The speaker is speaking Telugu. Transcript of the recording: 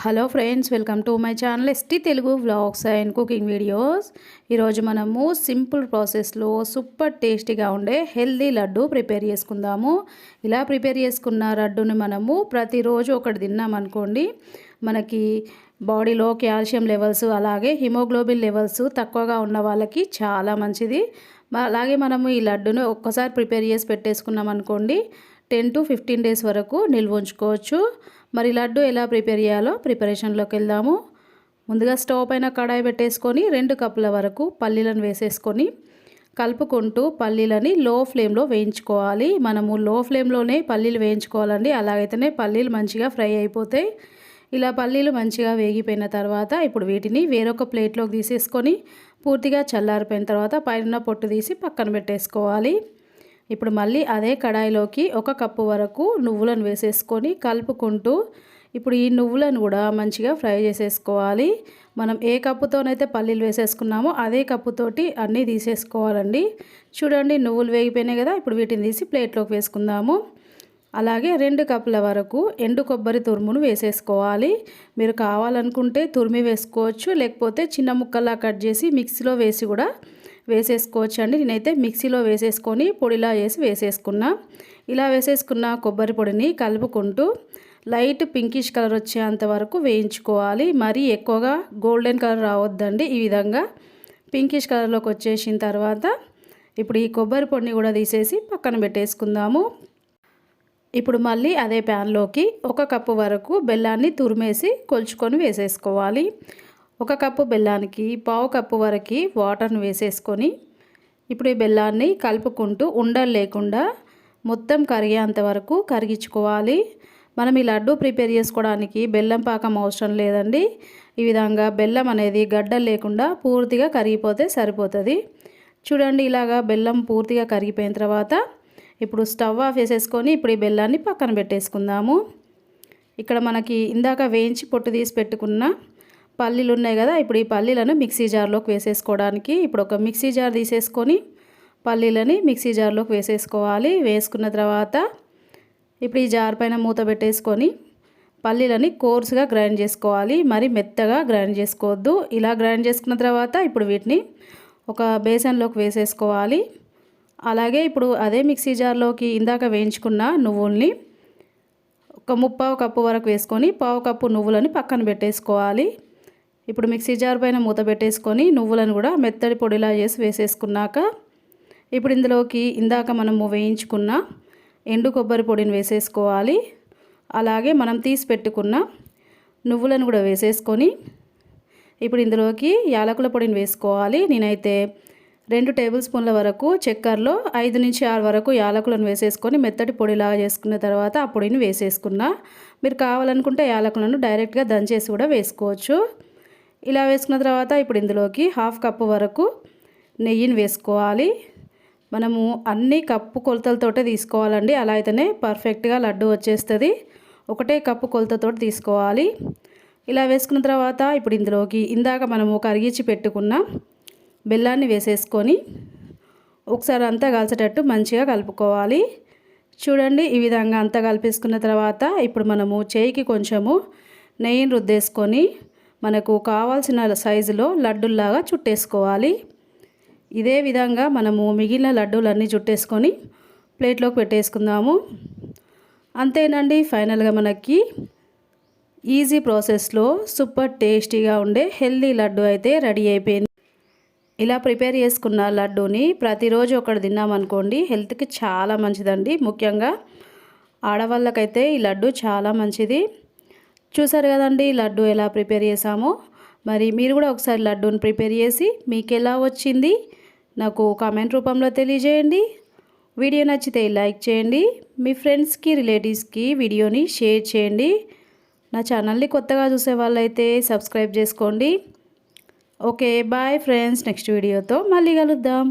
Hello friends welcome to my channel ST Telugu vlogs and cooking videos. ఈరోజు మనము సింపుల్ ప్రాసెస్లో సూపర్ టేస్టీగా ఉండే హెల్దీ లడ్డు ప్రిపేర్ చేసుకుందాము. ఇలా ప్రిపేర్ చేసుకున్న లడ్డుని మనము ప్రతిరోజు ఒకటి తిన్నామనుకోండి మనకి బాడీలో కాల్షియం లెవెల్స్ అలాగే హిమోగ్లోబిన్ లెవెల్స్ తక్కువగా ఉన్న వాళ్ళకి చాలా మంచిది. అలాగే మనము ఈ లడ్డును ఒక్కసారి ప్రిపేర్ చేసి పెట్టేసుకున్నాం అనుకోండి టెన్ టు ఫిఫ్టీన్ డేస్ వరకు నిల్వ ఉంచుకోవచ్చు. మరి లడ్డు ఎలా ప్రిపేర్ చేయాలో ప్రిపరేషన్లోకి వెళ్దాము. ముందుగా స్టవ్ పైన కడాయి పెట్టేసుకొని రెండు కప్పుల వరకు పల్లీలను వేసేసుకొని కలుపుకుంటూ పల్లీలని లో ఫ్లేమ్లో వేయించుకోవాలి. మనము లో ఫ్లేమ్లోనే పల్లీలు వేయించుకోవాలండి. అలాగైతేనే పల్లీలు మంచిగా ఫ్రై అయిపోతాయి ఇలా పల్లీలు మంచిగా వేగిపోయిన తర్వాత ఇప్పుడు వీటిని వేరొక ప్లేట్లోకి తీసేసుకొని పూర్తిగా చల్లారిపోయిన తర్వాత పైన పొట్టు తీసి పక్కన పెట్టేసుకోవాలి. ఇప్పుడు మళ్ళీ అదే కడాయిలోకి ఒక కప్పు వరకు నువ్వులను వేసేసుకొని కలుపుకుంటూ ఇప్పుడు ఈ నువ్వులను కూడా మంచిగా ఫ్రై చేసేసుకోవాలి. మనం ఏ కప్పుతోనైతే పల్లీలు వేసేసుకున్నామో అదే కప్పుతోటి అన్నీ తీసేసుకోవాలండి. చూడండి నువ్వులు వేగిపోయినాయి కదా ఇప్పుడు వీటిని తీసి ప్లేట్లోకి వేసుకుందాము. అలాగే రెండు కప్పుల వరకు ఎండు కొబ్బరి తురుమును వేసేసుకోవాలి. మీరు కావాలనుకుంటే తురిమి వేసుకోవచ్చు లేకపోతే చిన్న ముక్కల్లా కట్ చేసి మిక్సీలో వేసి కూడా వేసేసుకోవచ్చు అండి నేనైతే మిక్సీలో వేసేసుకొని పొడిలా వేసి వేసేసుకున్నా. ఇలా వేసేసుకున్న కొబ్బరి పొడిని కలుపుకుంటూ లైట్ పింకిష్ కలర్ వచ్చేంత వరకు వేయించుకోవాలి. మరీ ఎక్కువగా గోల్డెన్ కలర్ రావద్దండి ఈ విధంగా. పింకిష్ కలర్లోకి వచ్చేసిన తర్వాత ఇప్పుడు ఈ కొబ్బరి పొడిని కూడా తీసేసి పక్కన పెట్టేసుకుందాము. ఇప్పుడు మళ్ళీ అదే ప్యాన్లోకి ఒక కప్పు వరకు బెల్లాన్ని తురిమేసి కొలుచుకొని వేసేసుకోవాలి. ఒక కప్పు బెల్లానికి పావు కప్పు వరకు వాటర్ను వేసేసుకొని ఇప్పుడు ఈ బెల్లాన్ని కలుపుకుంటూ ఉండలు లేకుండా మొత్తం కరిగేంత వరకు కరిగించుకోవాలి. మనం ఈ లడ్డు ప్రిపేర్ చేసుకోవడానికి బెల్లం పాకం అవసరం లేదండి. ఈ విధంగా బెల్లం అనేది గడ్డలు లేకుండా పూర్తిగా కరిగిపోతే సరిపోతుంది. చూడండి ఇలాగా బెల్లం పూర్తిగా కరిగిపోయిన తర్వాత ఇప్పుడు స్టవ్ ఆఫ్ వేసేసుకొని ఇప్పుడు ఈ బెల్లాన్ని పక్కన పెట్టేసుకుందాము. ఇక్కడ మనకి ఇందాక వేయించి పొట్టు తీసి పెట్టుకున్న పల్లీలు ఉన్నాయి కదా ఇప్పుడు ఈ పల్లీలను మిక్సీ జార్లోకి వేసేసుకోవడానికి ఇప్పుడు ఒక మిక్సీ జార్ తీసేసుకొని పల్లీలని మిక్సీ జార్లోకి వేసేసుకోవాలి. వేసుకున్న తర్వాత ఇప్పుడు ఈ జార్ పైన మూత పెట్టేసుకొని పల్లీలని కోర్సుగా గ్రైండ్ చేసుకోవాలి. మరి మెత్తగా గ్రైండ్ చేసుకోవద్దు. ఇలా గ్రైండ్ చేసుకున్న తర్వాత ఇప్పుడు వీటిని ఒక బేసన్లోకి వేసేసుకోవాలి. అలాగే ఇప్పుడు అదే మిక్సీ జార్లోకి ఇందాక వేయించుకున్న నువ్వుల్ని ఒక ముప్పావు కప్పు వరకు వేసుకొని పావు కప్పు నువ్వులని పక్కన పెట్టేసుకోవాలి. ఇప్పుడు మిక్సీ జార్ పైన మూత పెట్టేసుకొని నువ్వులను కూడా మెత్తడి పొడిలా చేసి వేసేసుకున్నాక ఇప్పుడు ఇందులోకి ఇందాక మనము వేయించుకున్న ఎండు కొబ్బరి పొడిని వేసేసుకోవాలి. అలాగే మనం తీసి పెట్టుకున్న నువ్వులను కూడా వేసేసుకొని ఇప్పుడు ఇందులోకి యాలకుల పొడిని వేసుకోవాలి. నేనైతే రెండు టేబుల్ స్పూన్ల వరకు చక్కెరలో ఐదు నుంచి ఆరు వరకు యాలకులను వేసేసుకొని మెత్తటి పొడిలాగా చేసుకున్న తర్వాత ఆ పొడిని వేసేసుకున్నా. మీరు కావాలనుకుంటే యాలకులను డైరెక్ట్గా దంచేసి కూడా వేసుకోవచ్చు. ఇలా వేసుకున్న తర్వాత ఇప్పుడు ఇందులోకి హాఫ్ కప్పు వరకు నెయ్యిని వేసుకోవాలి. మనము అన్ని కప్పు కొలతలతోటే తీసుకోవాలండి. అలా అయితేనే పర్ఫెక్ట్గా లడ్డు వచ్చేస్తుంది. ఒకటే కప్పు కొలతతో తీసుకోవాలి. ఇలా వేసుకున్న తర్వాత ఇప్పుడు ఇందులోకి ఇందాక మనము కరిగించి పెట్టుకున్న బెల్లాన్ని వేసేసుకొని ఒకసారి అంతా కలిసేటట్టు మంచిగా కలుపుకోవాలి. చూడండి ఈ విధంగా అంతా కలిపేసుకున్న తర్వాత ఇప్పుడు మనము చేయికి కొంచెము నెయ్యిని రుద్దేసుకొని మనకు కావాల్సిన సైజులో లడ్డుల్లాగా చుట్టేసుకోవాలి. ఇదే విధంగా మనము మిగిలిన లడ్డూలన్నీ చుట్టేసుకొని ప్లేట్లోకి పెట్టేసుకుందాము. అంతేనండి ఫైనల్గా మనకి ఈజీ ప్రాసెస్లో సూపర్ టేస్టీగా ఉండే హెల్దీ లడ్డు అయితే రెడీ అయిపోయింది. ఇలా ప్రిపేర్ చేసుకున్న లడ్డూని ప్రతిరోజు ఒకటి తిన్నామనుకోండి హెల్త్కి చాలా మంచిదండి. ముఖ్యంగా ఆడవాళ్ళకైతే ఈ లడ్డు చాలా మంచిది. చూసారు కదండి లడ్డు ఎలా ప్రిపేర్ చేసామో. మరి మీరు కూడా ఒకసారి లడ్డూని ప్రిపేర్ చేసి మీకు ఎలా వచ్చింది నాకు కామెంట్ రూపంలో తెలియజేయండి. వీడియో నచ్చితే లైక్ చేయండి మీ ఫ్రెండ్స్కి రిలేటివ్స్కి వీడియోని షేర్ చేయండి. నా ఛానల్ని కొత్తగా చూసే వాళ్ళైతే సబ్స్క్రైబ్ చేసుకోండి. ఓకే బాయ్ ఫ్రెండ్స్ నెక్స్ట్ వీడియోతో మళ్ళీ కలుద్దాం.